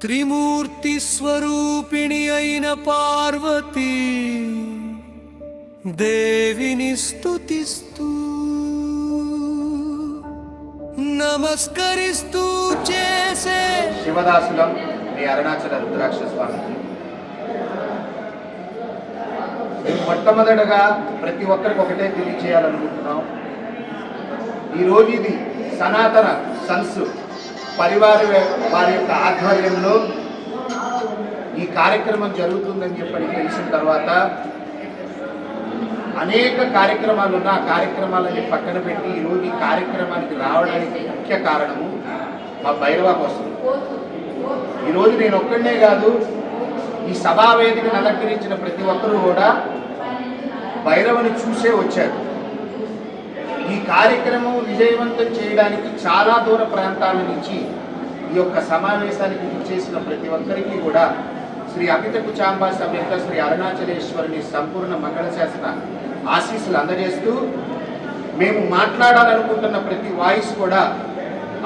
త్రిమూర్తి స్వరూపిణి అయిన పార్వతీ దేవిని స్తుతిస్తూ నమస్కరిస్తూ చేసే శివదాసులం మీ అరుణాచల రుద్రాక్ష స్వామి మేము మొట్టమొదటగా ప్రతి ఒక్కరికి ఒకటే తెలియచేయాలనుకుంటున్నాం. ఈరోజు ఇది సనాతన సన్స్ పరివార వారి యొక్క ఆధ్వర్యంలో ఈ కార్యక్రమం జరుగుతుందని చెప్పి తెలిసిన తర్వాత అనేక కార్యక్రమాలు ఉన్న ఆ కార్యక్రమాలని పక్కన పెట్టి ఈరోజు ఈ కార్యక్రమానికి రావడానికి ముఖ్య కారణము మా భైరవ కోసం. ఈరోజు నేను ఒక్కడనే కాదు ఈ సభావేదికను అలంకరించిన ప్రతి ఒక్కరూ కూడా భైరవని చూసే వచ్చారు. ఈ కార్యక్రమం విజయవంతం చేయడానికి చాలా దూర ప్రాంతాల నుంచి ఈ యొక్క సమావేశానికి చేసిన ప్రతి ఒక్కరికి కూడా శ్రీ అమిత కుచాంబా సమేత శ్రీ అరుణాచలేశ్వరుని సంపూర్ణ మంగళ శాసన ఆశీస్సులు అందజేస్తూ మేము మాట్లాడాలనుకుంటున్న ప్రతి వాయిస్ కూడా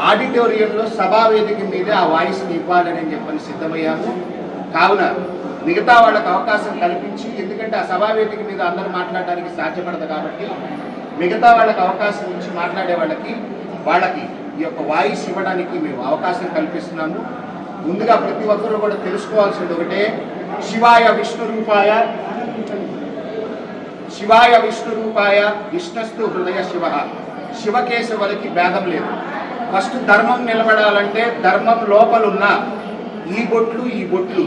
ఆడిటోరియంలో సభా వేదిక మీద ఆ వాయిస్ని ఇవ్వాలని చెప్పని సిద్ధమయ్యాము. కావున మిగతా వాళ్ళకు అవకాశం కల్పించి ఎందుకంటే ఆ సభా వేదిక మీద అందరూ మాట్లాడడానికి సాధ్యపడదు కాబట్టి మిగతా వాళ్ళకి అవకాశం ఇచ్చి మాట్లాడే వాళ్ళకి వాళ్ళకి ఈ యొక్క వాయిస్ ఇవ్వడానికి మేము అవకాశం కల్పిస్తున్నాము. ముందుగా ప్రతి ఒక్కరూ కూడా తెలుసుకోవాల్సింది ఒకటే శివాయ విష్ణు రూపాయ శివాయ విష్ణు రూపాయ విష్ణస్తు హృదయ శివ. శివకేశవులకి భేదం లేదు. ఫస్ట్ ధర్మం నిలబడాలంటే ధర్మం లోపలున్న ఈ బొట్లు ఈ బొట్లు.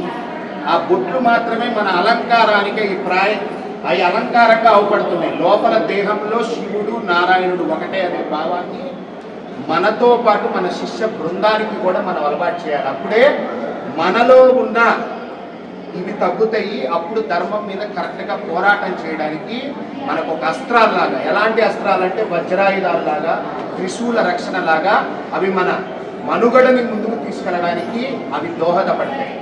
ఆ బొట్లు మాత్రమే మన అలంకారానికి ఈ ప్రాయ అవి అలంకారంగా అవపడుతున్నాయి. లోపల దేహంలో శివుడు నారాయణుడు ఒకటే అనే భావాన్ని మనతో పాటు మన శిష్య బృందానికి కూడా మనం అలవాటు చేయాలి. అప్పుడే మనలో ఉన్న ఇవి తగ్గుతాయి. అప్పుడు ధర్మం మీద కరెక్ట్గా పోరాటం చేయడానికి మనకు ఒక అస్త్రాల్లాగా ఎలాంటి అస్త్రాలంటే వజ్రాయుధాలలాగా త్రిశూల రక్షణలాగా అవి మన మనుగడని ముందుకు తీసుకెళ్ళడానికి అవి దోహదపడతాయి.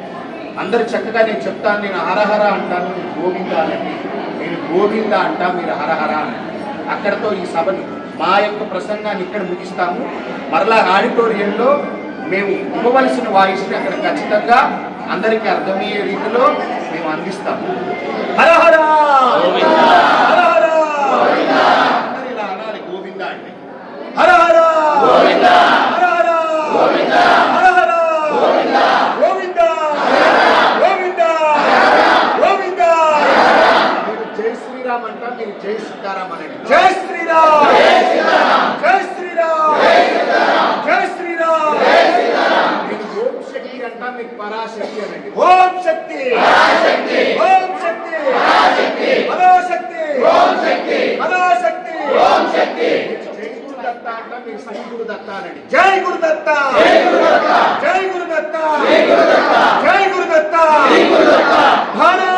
అందరు చక్కగా నేను చెప్తాను నేను హరహర అంటాను గోవిందాలని. నేను గోవింద అంటా మీరు హరహర అక్కడతో ఈ సభని మా యొక్క ప్రసంగాన్ని ఇక్కడ ముగిస్తాము. మరలా ఆడిటోరియంలో మేము ఇవ్వవలసిన వాయిస్ని అక్కడ ఖచ్చితంగా అందరికీ అర్థమయ్యే రీతిలో మేము అందిస్తాము. హరహర! హరహర! అందరూ ఇలా అనాలి గోవింద అంటే. హరహర! హరహర! సీతారాం అనండి జై శ్రీరామ్! జై శ్రీరామ్! జై శ్రీరామ్! జై శ్రీరామ్! జై శ్రీరామ్! జై శ్రీరామ్! ఓం శక్తి అంటాం మీకు పరాశక్తి అనండి ఓం శక్తి! ఓం శక్తి! పరాశక్తి! పరాశక్తి! ఓం శక్తి! శక్తి! జై గురు దత్త గురు జై గురు దత్త! జై గురు దత్త! జై గురు దత్త! జై గురు దత్త! జై గురు దత్త! జై గురు